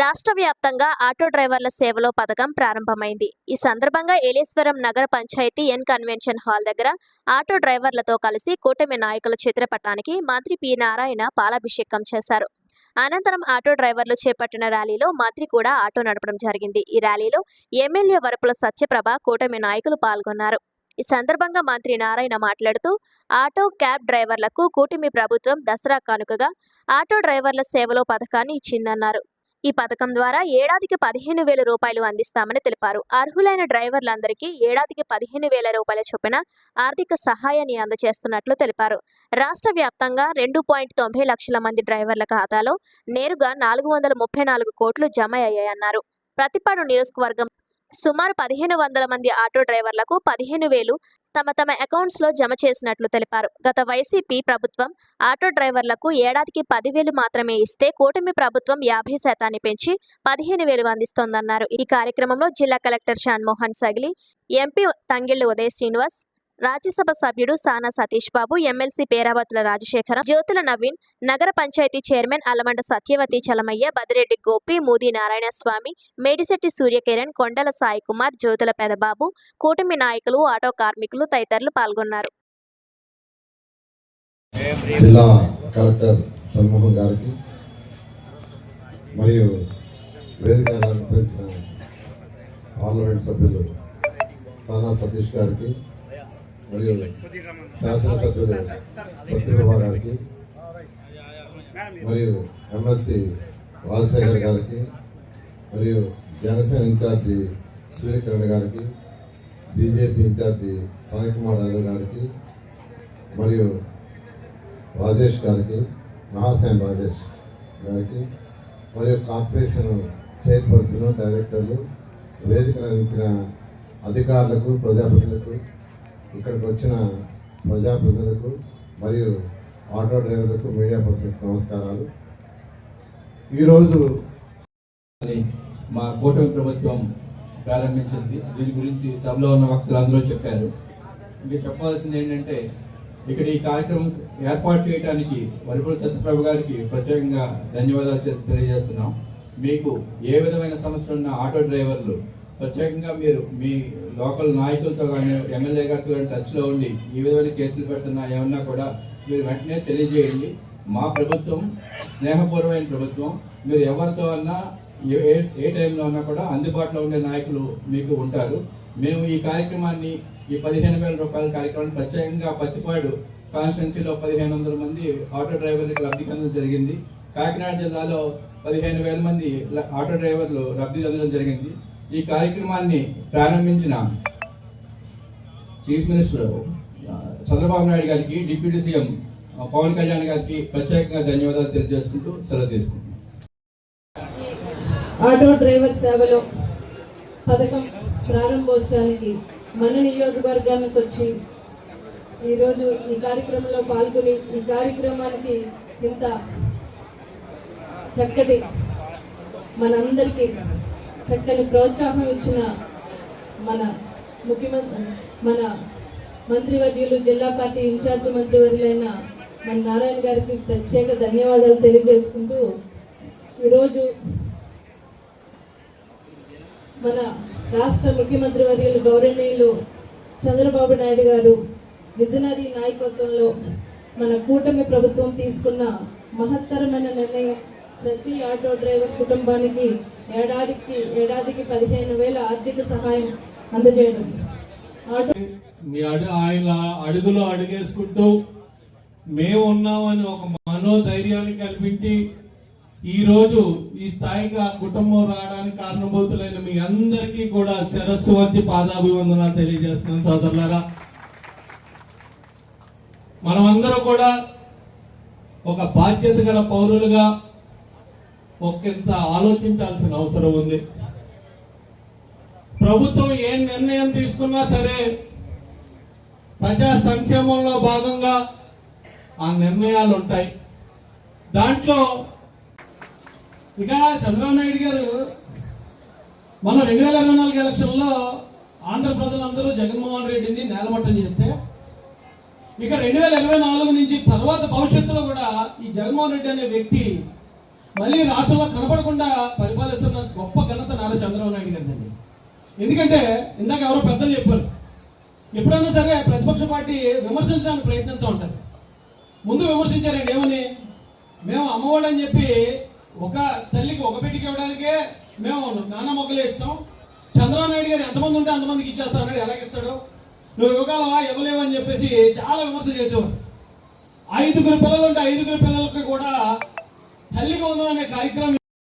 రాష్ట్ర వ్యాప్తంగా ఆటో డ్రైవర్ల సేవలో పథకం ప్రారంభమైంది. ఈ సందర్భంగా ఏలేశ్వరం నగర పంచాయతీ ఎన్ కన్వెన్షన్ హాల్ దగ్గర ఆటో డ్రైవర్లతో కలిసి కూటమి నాయకుల చిత్రపటానికి మంత్రి పి నారాయణ పాలాభిషేకం చేశారు. అనంతరం ఆటో డ్రైవర్లు చేపట్టిన ర్యాలీలో మంత్రి కూడా ఆటో నడపడం జరిగింది. ఈ ర్యాలీలో ఎమ్మెల్యే వరపుల సత్యప్రభ కూటమి నాయకులు పాల్గొన్నారు. ఈ సందర్భంగా మంత్రి నారాయణ మాట్లాడుతూ ఆటో క్యాబ్ డ్రైవర్లకు కూటమి ప్రభుత్వం దసరా కానుకగా ఆటో డ్రైవర్ల సేవలో పథకాన్ని ఇచ్చిందన్నారు. ఈ పథకం ద్వారా ఏడాదికి పదిహేను వేల రూపాయలు అందిస్తామని తెలిపారు. అర్హులైన డ్రైవర్లందరికీ ఏడాదికి పదిహేను వేల రూపాయల చొప్పున ఆర్థిక సహాయాన్ని అందజేస్తున్నట్లు తెలిపారు. రాష్ట్ర వ్యాప్తంగా రెండు పాయింట్ తొంభై లక్షల మంది డ్రైవర్ల ఖాతాలో నేరుగా నాలుగు వందల ముప్పై నాలుగు కోట్లు జమ అయ్యాయన్నారు. ప్రతిపాడు నియోజకవర్గం సుమారు పదిహేను వందల మంది ఆటో డ్రైవర్లకు పదిహేను వేలు తమ తమ అకౌంట్స్లో జమ చేసినట్లు తెలిపారు. గత వైసీపీ ప్రభుత్వం ఆటో డ్రైవర్లకు ఏడాదికి పదివేలు మాత్రమే ఇస్తే కూటమి ప్రభుత్వం యాభై శాతాన్ని పెంచి పదిహేను వేలు అందిస్తోందన్నారు. ఈ కార్యక్రమంలో జిల్లా collector Shanmohan Sagili MP Tangillu Uday Srinivas Rajya Sabha Sana Satish Babu MLC Peravatula Rajasekharam Jyotula Naveen నగర పంచాయతీ చైర్మన్ అలమండ సత్యవతి చలమయ్య బదిరెడ్డి గోపి మూది నారాయణ స్వామి మేడిశెట్టి సూర్యకిరణ్ కొండల సాయి కుమార్ జ్యోతుల పెదబాబు కూటమి నాయకులు ఆటో కార్మికులు తదితరులు పాల్గొన్నారు. జిల్లా కలెక్టర్ గారికి మరియు వేదిక పార్లమెంట్ సభ్యులు సానా సతీష్ గారికి మరియు శాసనసభ్యులు సత్యప్రభా గారికి మరియు ఎమ్మెల్సీ రాజశేఖర్ గారికి మరియు జనసేన ఇన్ఛార్జి సూర్యకిరణ్ గారికి BJP in charge Sai Kumar Yadav గారికి మరియు రాజేష్ గారికి మహాసేన్ రాజేష్ గారికి మరియు కార్పొరేషన్ చైర్పర్సన్ డైరెక్టర్లు వేదిక నిర్మించిన అధికారులకు ప్రజాప్రతినిధులకు ఇక్కడికి వచ్చిన ప్రజాప్రతినిధులకు మరియు ఆటో డ్రైవర్లకు మీడియా పర్సన్స్ నమస్కారాలు. ఈరోజు అని మా కూటమి ప్రభుత్వం ప్రారంభించింది. దీని గురించి సభలో ఉన్న వక్తలందరూ చెప్పారు. ఇంకా చెప్పాల్సింది ఏంటంటే ఇక్కడ ఈ కార్యక్రమం ఏర్పాటు చేయడానికి వరిపూడి సత్యప్రభు గారికి ప్రత్యేకంగా ధన్యవాదాలు తెలియజేస్తున్నాం. మీకు ఏ విధమైన సమస్యలు ఉన్న ఆటో డ్రైవర్లు ప్రత్యేకంగా మీరు మీ లోకల్ నాయకులతో కానీ ఎమ్మెల్యే గారితో కానీ టచ్లో ఉండి ఈ విధమైన కేసులు పెడుతున్నా ఏమన్నా కూడా మీరు వెంటనే తెలియజేయండి. మా ప్రభుత్వం స్నేహపూర్వమైన ప్రభుత్వం మీరు ఎవరితో అన్నా ఏ ఏ- టైంలో ఉన్నా కూడా అందుబాటులో ఉండే నాయకులు మీకు ఉంటారు. మేము ఈ కార్యక్రమాన్ని ఈ పదిహేను వేల రూపాయల కార్యక్రమాన్ని ప్రత్యేకంగా పత్తిపాడు కాన్స్టిట్యున్సీలో పదిహేను వందల మంది ఆటో డ్రైవర్లకు లబ్ధి పొందడం జరిగింది. కాకినాడ జిల్లాలో పదిహేను వేల మంది ఆటో డ్రైవర్లు లబ్ధి పొందడం జరిగింది. ఈ కార్యక్రమాన్ని ప్రారంభించిన చీఫ్ మినిస్టర్ చంద్రబాబు నాయుడు గారికి డిప్యూటీ సీఎం పవన్ కళ్యాణ్ గారికి ప్రత్యేకంగా ధన్యవాదాలు తెలియజేసుకుంటూ సెలవు తీసుకుంటున్నాం. ఆటో డ్రైవర్ సేవలో పథకం ప్రారంభోత్సవానికి మన నియోజకవర్గానికి వచ్చి ఈరోజు ఈ కార్యక్రమంలో పాల్గొని ఈ కార్యక్రమానికి ఇంత చక్కటి మనందరికీ చక్కని ప్రోత్సాహం ఇచ్చిన మన ముఖ్యమంత్రి మన మంత్రివర్యులు జిల్లా పార్టీ ఇన్ఛార్జ్ మంత్రివర్యులైన మన నారాయణ గారికి ప్రత్యేక ధన్యవాదాలు తెలియజేసుకుంటూ ఈరోజు మన రాష్ట్ర ముఖ్యమంత్రి వర్యులు గౌరవనీయులు చంద్రబాబు నాయుడు గారు విజనరీ నాయకత్వంలో మన కూటమి ప్రభుత్వం తీసుకున్న మహత్తరమైన నిర్ణయం ప్రతి ఆటో డ్రైవర్ కుటుంబానికి ఏడాదికి ఏడాదికి పదిహేను వేల ఆర్థిక సహాయం అందజేయడం. ఆటో మీ అడు ఆయన అడుగులో అడుగేసుకుంటూ మేము ఉన్నామని ఒక మనోధైర్యాన్ని కల్పించి ఈ రోజు ఈ స్థాయికి ఆ కుటుంబం రావడానికి కారణభూతులైన మీ అందరికీ కూడా శిరస్సు వంటి పాదాభివందనాలు తెలియజేస్తున్నాం సోదరులారా. మనమందరం కూడా ఒక బాధ్యత గల పౌరులుగా ఒకంత ఆలోచించాల్సిన అవసరం ఉంది. ప్రభుత్వం ఏ నిర్ణయం తీసుకున్నా సరే ప్రజా సంక్షేమంలో భాగంగా ఆ నిర్ణయాలు ఉంటాయి దాంట్లో ఇక చంద్రబాబు నాయుడు గారు మన రెండు వేల ఇరవై నాలుగు ఎలక్షన్లో ఆంధ్ర ప్రజలందరూ జగన్మోహన్ రెడ్డిని నేలమట్టం చేస్తే ఇక రెండు వేల ఇరవై నాలుగు నుంచి తర్వాత భవిష్యత్తులో కూడా ఈ జగన్మోహన్ రెడ్డి అనే వ్యక్తి మళ్ళీ రాష్ట్రంలో కనపడకుండా పరిపాలిస్తున్న గొప్ప ఘనత నారా చంద్రబాబు నాయుడు గారిదండి ఎందుకంటే ఇందాక ఎవరో పెద్దలు చెప్పారు. ఎప్పుడైనా సరే ప్రతిపక్ష పార్టీ విమర్శించడానికి ప్రయత్నంతో ఉంటుంది. ముందు విమర్శించారండి ఏమని? మేము అమ్మఒడి అని చెప్పి ఒక తల్లికి ఒక బిడ్డకి ఇవ్వడానికే మేము నాన్న మొగ్గలు ఇస్తాం చంద్రబాబు నాయుడు గారు ఎంతమంది ఉంటే అంతమందికి ఇచ్చేస్తాడు అన్నాడు ఎలాగిస్తాడు నువ్వు ఇవ్వగలవా? ఇవ్వలేవు అని చెప్పేసి చాలా విమర్శ చేసేవారు. ఐదుగురు పిల్లలు ఉంటే ఐదుగురు పిల్లలకి కూడా తల్లికి వందనం అనే కార్యక్రమం